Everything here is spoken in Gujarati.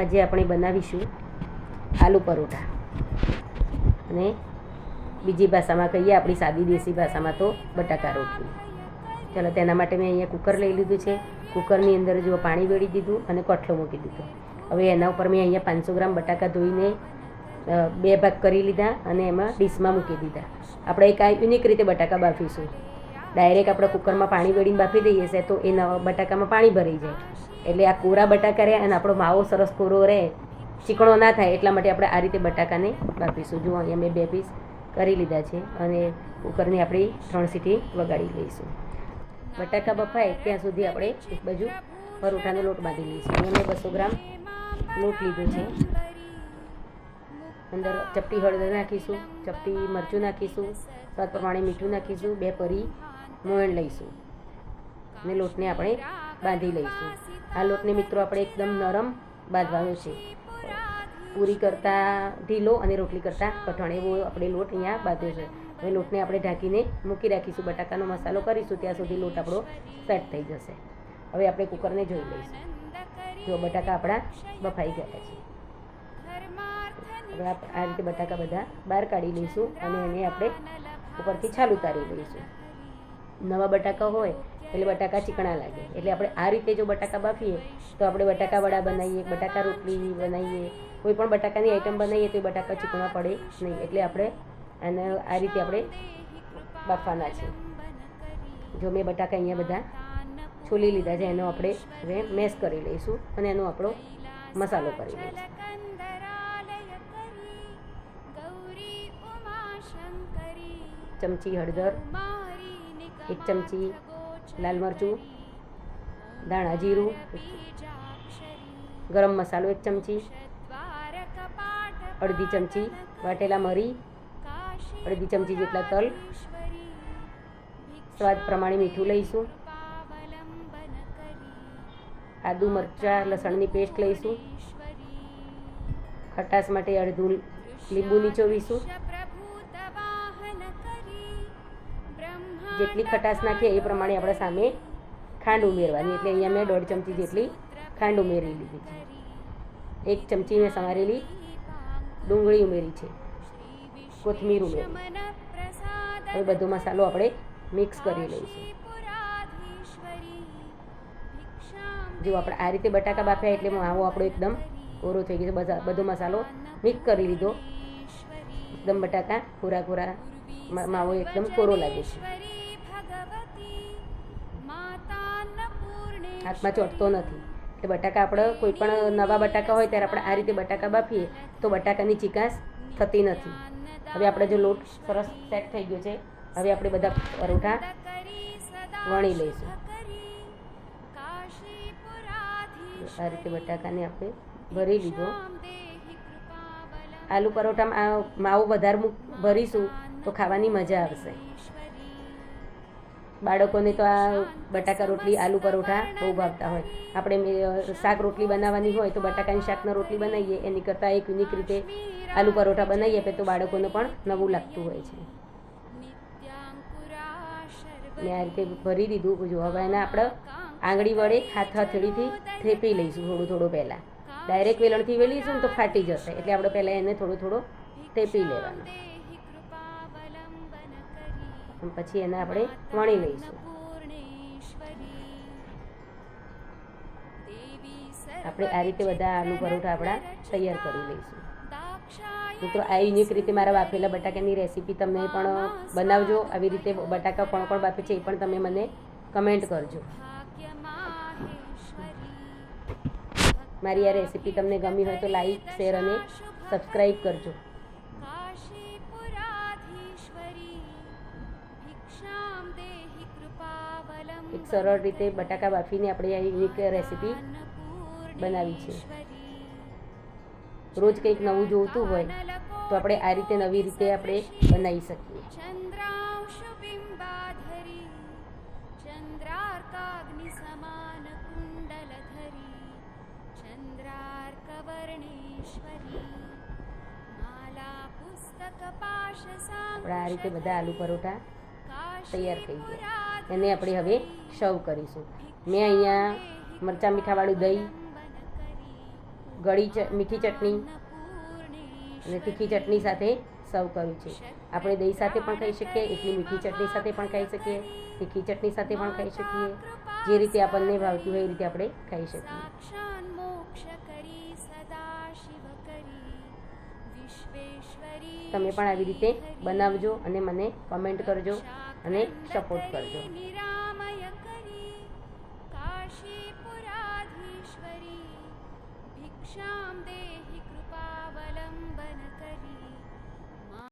આજે આપણે બનાવીશું આલુ પરોઠા. અને બીજી ભાષામાં કહીએ, આપણી સાદી દેશી ભાષામાં તો બટાકા રોટલી. ચાલો, તેના માટે મેં અહીંયા કુકર લઈ લીધું છે. કુકરની અંદર જો પાણી વેળી દીધું અને કોઠલો મૂકી દીધો. હવે એના ઉપર મેં અહીંયા પાંચસો ગ્રામ બટાકા ધોઈને બે ભાગ કરી લીધા અને એમાં ડીશમાં મૂકી દીધા. આપણે એક આ યુનિક રીતે બટાકા બાફીશું. ડાયરેક્ટ આપણે કુકરમાં પાણી વેડીને બાફી દઈએ છે તો એ બટાકામાં પાણી ભરાઈ જાય. એટલે આ કોરા બટાકા રહે અને આપણો માવો સરસ કોરો રહે. ચીકણો ના થાય એટલા માટે આપણે આ રીતે બટાકાને બાફીશું. જુઓ, અહીંયા મેં બે પીસ કરી લીધા છે અને કુકરની આપણી ત્રણ સીટી વગાડી લઈશું. બટાકા બફાય ત્યાં સુધી આપણે એક બાજુ પરોઠાનો લોટ બાંધી લઈશું. અને મેં બસો ગ્રામ લોટ લીધો છે. અંદર ચપટી હળદર નાખીશું, ચપટી મરચું નાખીશું, સ્વાદ પ્રમાણે મીઠું નાખીશું, બે પરી મોયણ લઈશું. અને લોટને આપણે બાંધી લઈશું. આ લોટને મિત્રો આપણે એકદમ નરમ બાંધવાનો છે. પૂરી કરતાં ઢીલો અને રોટલી કરતાં કઠણ એવો આપણે લોટ અહીંયા બાંધ્યો છે. હવે લોટને આપણે ઢાંકીને મૂકી રાખીશું. બટાકાનો મસાલો કરીશું. ત્યાં સુધી લોટ આપણો સેટ થઈ જશે. હવે આપણે કુકરને જોઈ લઈશું. જો બટાકા આપણા બફાઈ ગયા છે. હવે આ રીતે બટાકા બધા બહાર કાઢી લઈશું અને એને આપણે ઉપરથી છાલ ઉતારી લઈશું. નવા બટાકા હોય, એટલે બટાકા ચીકણા લાગે. એટલે આપણે આ રીતે જો બટાકા બાફીએ, તો આપણે બટાકા વડા બનાવીએ, બટાકા રોટલી બનાવીએ, કોઈ પણ બટાકાની આઈટમ બનાવીએ, તો એ બટાકા ચીકણા પડે નહીં. એટલે આપણે અને આ રીતે આપણે બાફવાના છે. જો મેં બટાકા અહીંયા બધા છોલી લીધા છે, એનો આપણે હવે મેશ કરી લઈશું અને એનો આપણો મસાલો કરી લઈશું. ચમચી હળદર એક ચમચી લાલ મરચું, ધાણા જીરું, ગરમ મસાલો એક ચમચી, અડધી ચમચી વાટેલા મરી, અડધી ચમચી જેટલા તલ, સ્વાદ પ્રમાણે મીઠું લઈશું. આદુ મરચાં, લસણની પેસ્ટ લઈશું. ખટાશ માટે અડધું લીંબુ નીચોવીશું જેટલી ખટાશ નાખીએ એ પ્રમાણે આપણે સામે ખાંડ ઉમેરવાની. એટલે અહીંયા મેં દોઢ ચમચી જેટલી ખાંડ ઉમેરી લીધી છે. એક ચમચી મેં સમારેલી ડુંગળી ઉમેરી છે. કોથમીર ઉમેરી. હવે બધો મસાલો આપણે મિક્સ કરી લઈશું. જો આપણે આ રીતે બટાકા બાફ્યા એટલે માવો આપણો એકદમ કોરો થઈ ગયો છે. બધો મસાલો મિક્સ કરી લીધો. એકદમ બટાકા કોરા કોરા માવો એકદમ કોરો લાગે છે. હાથમાં ચડતો નથી. એટલે બટાકા આપણે કોઈ પણ નવા બટાકા હોય ત્યારે આપણે આ રીતે બટાકા બાફીએ તો બટાકાની ચિકાસ થતી નથી. હવે આપણે જો લોટ સરસ સેટ થઈ ગયો છે, હવે આપણે બધા પરોઠા વણી લઈશું. આ રીતે બટાકાને આપણે ભરી લીધો. આલુ પરોઠામાં માવો વધારે ભરીશું તો ખાવાની મજા આવશે. બાળકોને તો આ બટાકા રોટલી, આલુ પરોઠા બહુ ભાવતા હોય. આપણે શાક રોટલી બનાવવાની હોય તો બટાકાની શાકના રોટલી બનાવીએ. એની કરતાં એક યુનિક રીતે આલુ પરોઠા બનાવીએ તો બાળકોને પણ નવું લાગતું હોય છે. મેં આ રીતે ભરી દીધું. જો હવે એને આપણે આંગળી વડે હાથ હથેળીથી થેપી લઈશું થોડું થોડું પહેલાં. ડાયરેક્ટ વેલણથી વેલીશું ને તો ફાટી જશે. એટલે આપણે પહેલાં એને થોડો થોડો થેપી લેવાનો. પછી એને આપણે વણી લઈશું. આપણે આ રીતે બધા આલુ પરોઠા આપણા તૈયાર કરી લઈશું. મિત્રો, આ યુનિક રીતે મારા બાફેલા બટાકાની રેસીપી તમે પણ બનાવજો. આવી રીતે બટાકા કોણ કોણ બાફે છે, એ પણ તમે મને કમેન્ટ કરજો. મારી આ રેસીપી તમને ગમી હોય તો લાઈક શેર અને સબસ્ક્રાઈબ કરજો. એક સરળ રીતે બટાકા બાફીને આપણે આ યુનિક રેસીપી બનાવી છે. રોજ કંઈક નવું જોઈતું હોય તો આપણે આ રીતે નવી રીતે આપણે બનાવી શકીએ. આપણે આ રીતે બધા આલુ પરોઠા તૈયાર થઈ ગયા. એને આપણે હવે સર્વ કરીશું. મેં અહીંયા મરચાં મીઠાવાળું દહીં, ગળી મીઠી ચટણી અને તીખી ચટણી સાથે સર્વ કર્યું છે. આપણે દહીં સાથે પણ ખાઈ શકીએ, એટલી મીઠી ચટણી સાથે પણ ખાઈ શકીએ, તીખી ચટણી સાથે પણ ખાઈ શકીએ. જે રીતે આપણને ભાવતું હોય એ રીતે આપણે ખાઈ શકીએ. તમે પણ આવી રીતે બનાવજો અને મને કમેન્ટ કરજો. અને સપોર્ટ કરજો નિરા